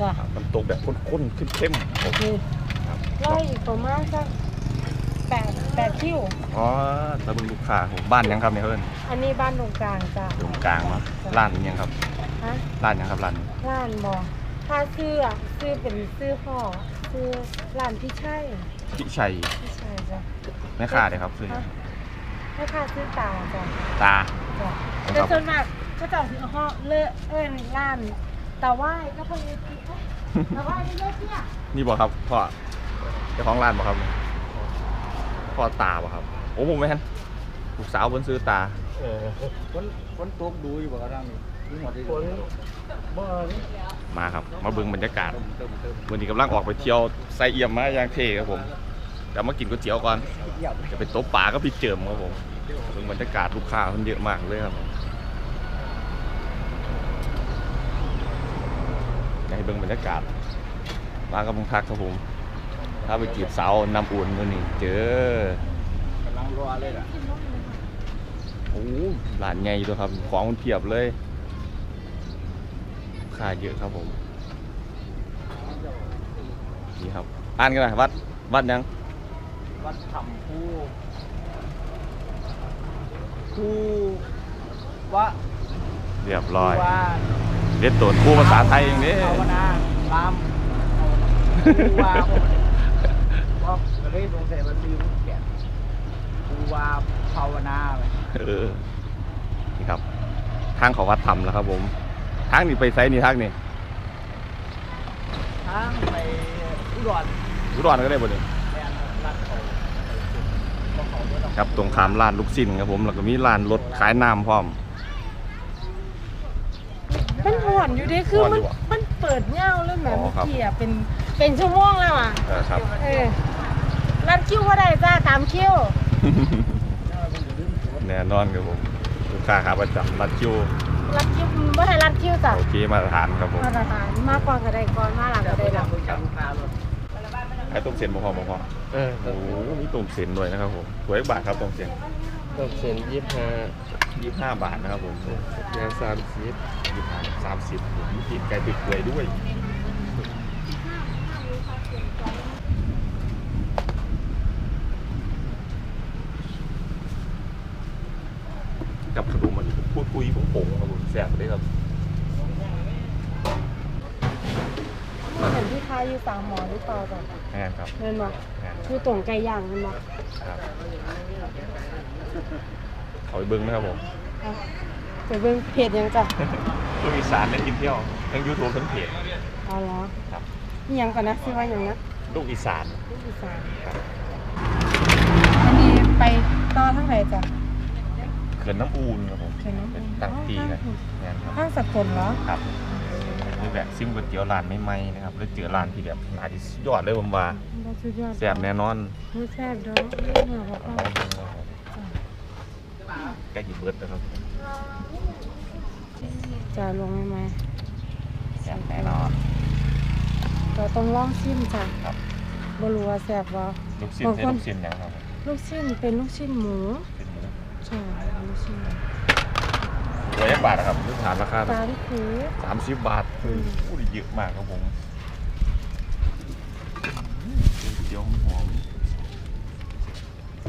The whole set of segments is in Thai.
จ้ะครับมันตกแบบข้นๆเข้มๆผมนี่ครับร้อยอีกประมาณสักแปดแปดคิว อ๋อตะบึงลูกค้าผมบ้านยังครับเนี่ยเพิ่นอันนี้บ้านตรงกลางจ้ะตรงกลางมาร้านยังครับฮะร้านยังครับร้านร้านบอถ้าซื้ออะซื้อเป็นซื้อห่อซื้อร้านพี่ชัยพิชัยพี่ชัยจ้ะแม่ค้าเลยครับซื้อฮะแม่ค้าซื้อตาจ้ะตาจ้ะครับแต่ส่วนมากก็จะซื้อห่อเลอะเอิ้นร้าน ตาไหว้ก็พอดีตาไหว้นี่เลอะเนี่ยนี่บอกครับพ่อเจ้าของร้านบอกครับพ่อตาบอกครับ โอ้ผมไม่ทันลูกสาวเพิ่นซื้อตาเออฝนฝนตกดูอยู่บ่กระดังนี่มีหมดที่ฝนบ่มาครับ มาเบิ่งบรรยากาศเติมเติมเติมวันนี้กำลังออกไปเที่ยวไซเอี่ยมมาอย่างเท่ครับผมแต่มากินก๋วยเตี๋ยวก่อนเยี่ยมจะไปโต๊ะป่าก็พี่เจิมครับผมเบิ่งบรรยากาศลูกค้ามันเยอะมากเลยครับผมอยากให้ เบิ่งบรรยากาศมากับลุงทักครับผมถ้าไปจีบสาวนำอุ่นมื้อนี้เจอกำลังรอเลยล่ะโอ้ร้านใหญ่ด้วยครับ ของมันเพียบเลยลูกค้าเยอะครับผม นี่ครับ อ่านกันหน่อยวัด วัดยัง วัดถ้ำผู้ผู้วะเรียบร้อยผู้ว่า เรียนตัวคู่ภาษาไทยเองเด้ภาวนาลามผู้ว่าเพราะก็เลยสงสัยว่าลืมแกะผู้ว่าภาวนาไปเออนี่ครับ ทางเขาวัดทำแล้วครับผม ทางนี้ไปไซนี่ทางนี่ทางไปอุดรอุดรก็ได้บ่เนี่ยแม่นรัดเขาบ่เขาบ่ต้องครับตรงขามร้านลูกชิ้นครับผม แล้วก็มีร้านรถขายน้ำพร้อม มันห่ อนอยู่เดิคือห่อนมัอนยู่อะมันเปิดเงาเลยแหมอ๋อเมื่อครับกี้อะเป็นเป็นชั่วโมงแล้วอะเออครับเออรัดคิวก็ได้จ้าตามคิวแน่นอนครับผมลูกค้าขาประจำรัดคิวรัดคิวไม่ให้รัดคิวจ้ะโอเคมาตรฐานครับผมมาตรฐานมากกว่าก็ได้ก่อนมาหลังก็ได้หลังไอ้ต้มเส้นบ่พอบ่พอเออโอ้โหมีต้มเส้นด้วยนะครับผมถวยบาทครับต้มเส้น ต้มเส้นยี่ห้ายี่ห้าบาทนะครับผมงานสามสิบยี่ห้าสามสิบมีตีนไก่ติดเปื่อยด้วยกับขนมมันพูดคุยผงๆครับผมแซ่บเลยครับเห็นที่ค้ายอยู่สามหมอหรือเปล่าจ้ะงานครับเห็นบ่งานคคือตรงไก่ย่างเห็นบ่รับ เขาไปเบิ้งนะครับผมอะไปเบิ่งเพจยังจ้ะลูกอีสานได้กินเที่ยวทั้งยูทูบทั้งเพจเอาเหรอครับนี่ยังก่อนนะชื่อว่าอย่างนะลูกอีสานลูกอีสานครับอันนี้ไปต่อทั้งไหนจ้ะเขื่อนน้ำอูนครับผมเขื่อนน้ำอูนตั้งปีกันงานครับห้างสกลเหรอครับนี่แบบซิมก๋วยเตี๋ยวร้านไม่ไหมๆนะครับแล้วเจอร้านที่แบบน่าที่สุดยอดเลยผมว่าบ่สุดยอดแซ่บแน่นอนไม่แซ่บดอกเนื้อบ่เข้าจ้ะ ใกล้กี่เบิร์ดนะครับจะลงไหมไหมแซ่บแน่นอนเราต้องลองชิมจ้ะครับบ่รู้ว่าแซ่บบ่ลูกชิ้นบางใช่คนลูกชิ้นยังครับลูกชิ้นเป็นลูกชิ้นหมูเป็นหมูใช่ลูกชิ้นหมูร้อยบาทนะครับลูกฐานราคาตาที่คือสามสิบบาทพูดเยอะมากครับผมเตี๋ยวหอมๆ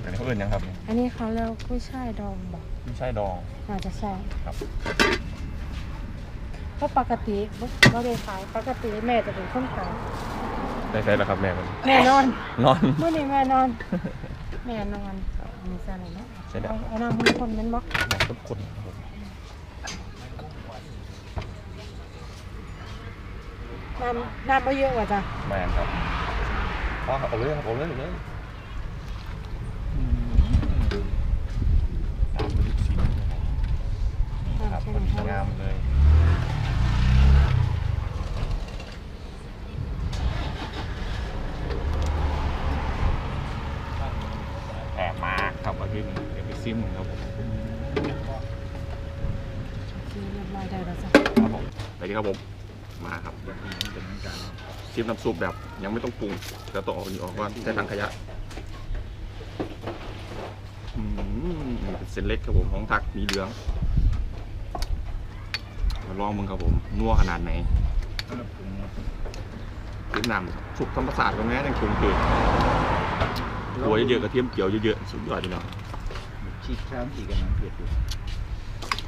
อันนี้เขาเอื่นยังครับเนี่ยอันนี้เขาเรียกว่ากุ้ยช่ายดองบ่ไม่ใช่ดองน่าจะใช่ครับ เพราะปกติบ่ได้ขายปกติแม่จะเป็นคนขายได้ใช่แล้วครับแม่มันแม่นอน นอน เมื่อนี้แม่นอน แม่นอนมีซะไหนเนาะใช่แล้วเอาน้ำมันคนแมันบ่แบบทุกคนครับผมน้ำน้ำบ่เยอะกว่าจ้ะแมนครับอ๋อเอาเลยครับเอาเลยเอาเลยอืมตามลูกชิ้นครับพอดีงามเลยแอบมาครับมาที่นี่เดี๋ยวไปซิมครับผม เรียบร้อยได้แล้วจ้ะ ครับผมไปดี ครับผมมาครับแบบนี้เป็นการชิมน้ำซุปแบบยังไม่ต้องปรุงแล้วต้องเออกนี่ออกก่อนใช้ถังขยะอืมนี่เป็นเส้นเล็กครับผมของทักมีเหลืองมาลองมึงครับผมนัวขนาดไหนกินน้ำสุกธรรมศาสตร์กันแม่ในกรุงเทพหัวเยอะๆกระเทียมเจียวเยอะๆสุดยอดเลยเนาะชีกช้างขี่กันน้ำเผ็ดอยู่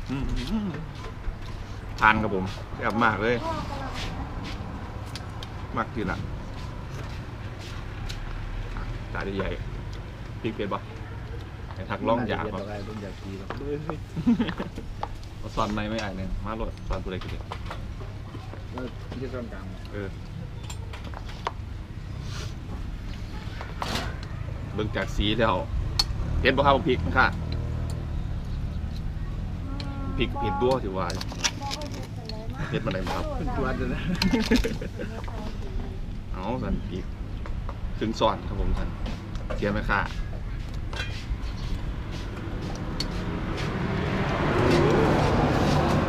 อืม ทานครับผมแซ่บมากเลย มากจริงอะอะจานใหญ่ๆพริกเผ็ดปะไอ้ทักล่องอยากคครัรับบร่องอยากขี่หรอกเอาซอนในไม่ไอ้เนี่ยมาโลดซอนตัวเล็กกินแล้วที่ต้นกลางเออเบิ่งจากสีแล้วเผ็ดบ่ครับพริกค่ะพริกเผ็ดด้วยถือว่า เผ็ดมาได้บ่ครับขึ้นตัวเดี๋ยวนะเอาสันพริกถึงสอนครับผมสันเทียมไหมค่ะ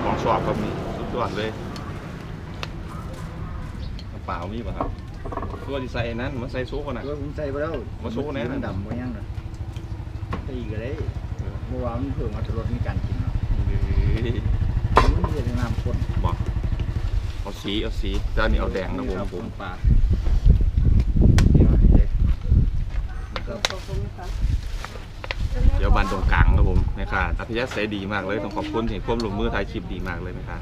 ของชอบครับนี่สุดยอดเลยน้ำเปล่ามีป่ะครับตัวที่ใส่นั้นมันใส่ซุปก่อนนะตัวผมใส่ไปแล้วมาสู้แน่มันดำไปยังเลยตีก็ได้เมื่อวานมันเพิ่งมาทรสในการกินเนาะเฮ้ย มันมีแต่น้ำข้นบอกเอาสีเอาสีแต่อันนี้เอาแดงนะผมผมปลาเดี๋ยวให้เด็กเดี๋ยวบันตรงกลางครับผมนะคะอัธยาศัยดีมากเลยต้องขอบคุณที่ควบลงมือถ่ายคลิปดีมากเลยนะคะ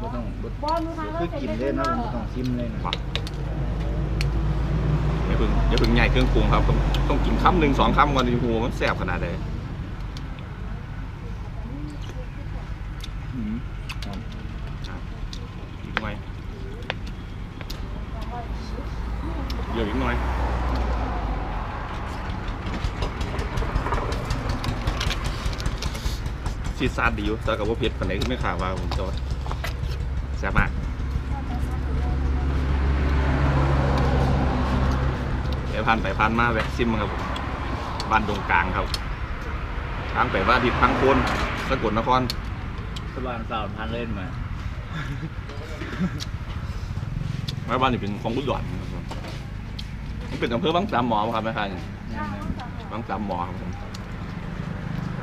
บ่ต้องบ่บอลมือทางคือกินได้นะบ่ต้องชิมเลยนะบอกอย่าเพิ่งอย่าเพิ่งใหญ่เครื่องปรุงครับ ต้องต้องกินคำหนึ่งสองคำก่อนดีหัวมันแซ่บขนาดไหน อืม อีกหน่อยเดี๋ยวอีกหน่อย ซีซาดดีอยู่แต่กับว่าเผ็ดปานไหนขึ้นไม่ขาดว่าผมจะว่าแซ่บมากเดี๋ยวผ่านไปผ่านมาแวะซิมครับผมบ้านดงกลางครับทางไปว่าดิบพังโคนสกลนครสบานสาวพันเล่นมาแม่บ้านนี่เป็นของบุญหลอนครับผมมันเป็นอำเภอบางสามหมอครับแม่ค้าเนี่ยบางสามหมอครับผม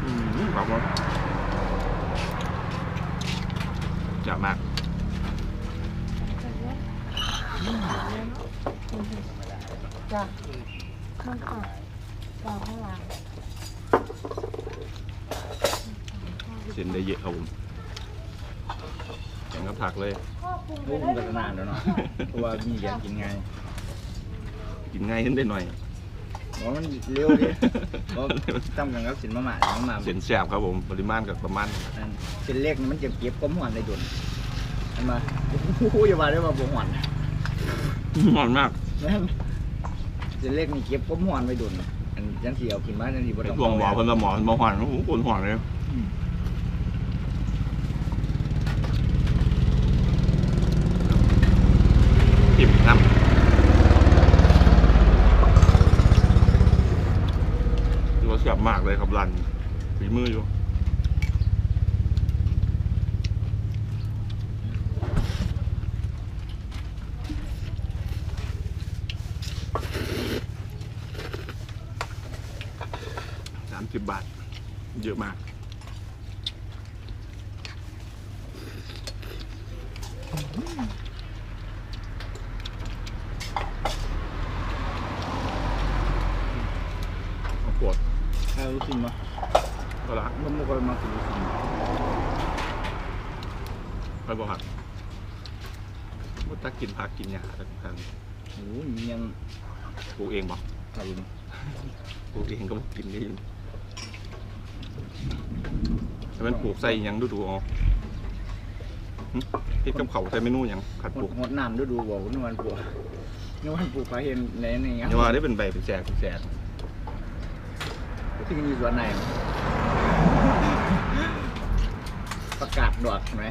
อืมครับผม จับมาก จ้ะข้างอะวางข้างหลังเส้นได้เยอะครับผมแกงกับผักเลย พ่อปรุงโอ้มันก็นานแล้วเนาะ เพราะว่ามีเรียนกินไง กินง่ายขึ้นได้หน่อย เพราะมันเร็วดิเพราะตั้มกันกับสินมะม่าสินมะม่าเส้นแซ่บครับผมปริมาณกับประมาณอันเส้นเล็กนี่มันจะเก็บความหวานได้ดนอันมาโอ้โหอย่าว่าได้ว่าบ่หวานหอมมากแม่นเส้นเล็กนี่เก็บความหวานไว้ดนอันยันที่เอากินมายันที่บ่ไอ้ต้องพวกหมอเพิ่นละหมอเพิ่นบ่หอนโอ้โหคนหอนเลยอืมทิมน้ำ ถือว่าเสียบมากเลยครับรันฝีมืออยู่สามสิบบาท เยอะมากเอาปวด เอาลูกชิ้นมา ก็รักมันบ่ค่อยมากินลูกชิ้นไปบอกครับว่าถ้ากินผักกินยาทุกครั้งโอ้ยมียังปลูกเองบอกใส่อยู่ปลูกเองก็บ่กินได้อยู่แต่มันปลูกใส่หยังดูดูๆเอาหึเฮ็ดกับเขาวใส่เมนูหยังขัดหปลูดกหดน้ำดูดูบอกนวลปลูกนวลปลูกไปเห็นในนี่อย่าว่าได้เป็นใบเป็นแจกเป็นแจกที่มีสวนไหน ประกาศดอกไหม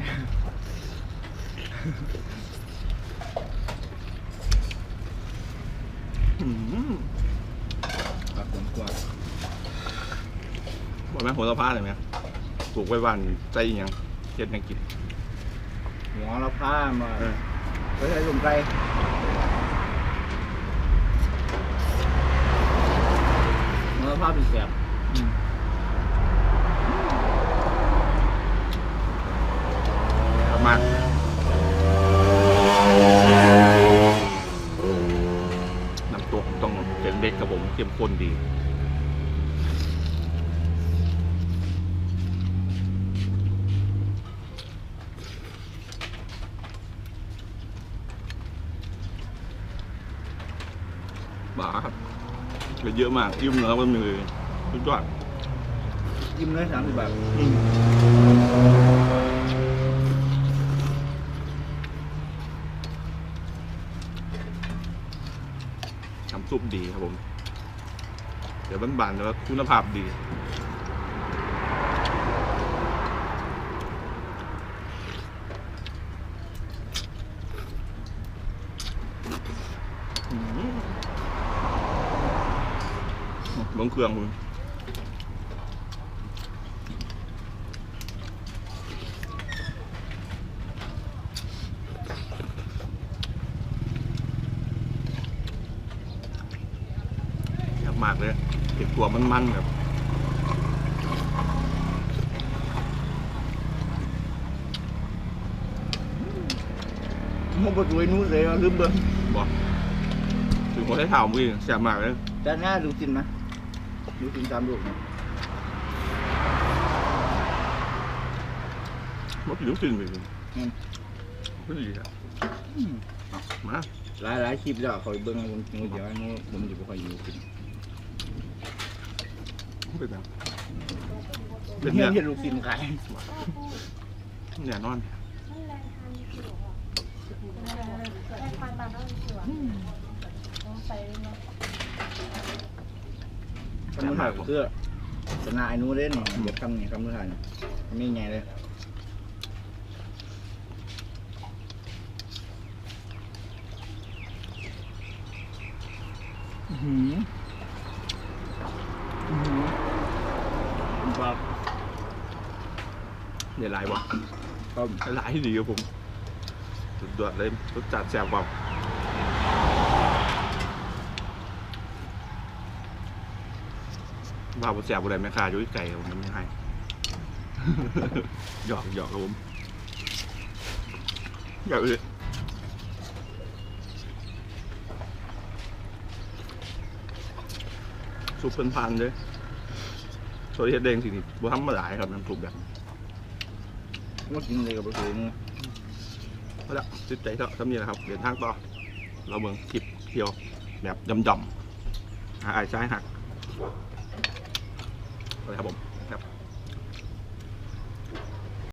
อืมครับผมกลัวบอกแม่นโหระพาเลยไหมปลูกไว้บ้านใส่หยังเฮ็ดหยังกินหัวเราผ้ามาเออไปใส่ลงไปหัวเราผ้าเป็นแสบครั มากน้ำตกต้องเป็นเล็กกับผมเข้มข้นดีบาครับเยอะมากยิ้มแล้วมันเลยทุกจอดยิ้มเลยสามสิบบาท ซุปดีครับผม เดี๋ยวบานๆแต่ว่าคุณภาพดีลงเครื่องคุณ มากเลยเผ็ดตัวมันๆแบบมันประตูไอ้นู้นเลยลืมเบิ้งบอกถึงหัวใช้เท้ามือแซ่บมากเลยด้านหน้าดูจินไหมดูจินตามดูกมันกินลูกชิ้นไปเลยอืมก็ดีครับมาหลายหลายคลิปแล้วคอยเบิ้งคนงูเดียวงูผมจะไม่ค่อยอยู่กิน เป็นแบบเป็เป็นนเงี้เนี่ยยที่ลูกจินขายเนี่ยนอนนั่นแรงทานสิวอะแรงทานบานนั่นสิวอะต้องใส่เนาะคำนู้นถ่ายเสื้อชนะไอ้นู้นเล่นเดี๋ยวคำนี้คำนู้นถ่ายคำนี้ไงเลยอื้อหืออื้อหื อครับเนี่ยหลายบ่ครับหลายดีครับผมสุดยอดเลยรสจัดแซ่บบ่ว่าบ่แซ่บบ่ได้แม่ค้าอยู่ไกลผมมันไม่ให้ หยอกหยอกครับผมอยากเลยซุปเป็นพันเลย โซเดียมแดงสินี่บ่ทำมาหลายครับน้ำซุปแบบนี้ก็กินเลยกับประตูนู้นเอาละติดใจแล้วทำนี่แหละครับเดินทางต่อ เราเมืองคลิปเที่ยวแบบยำๆหาไอ้ายซ้ายหักไปครับผม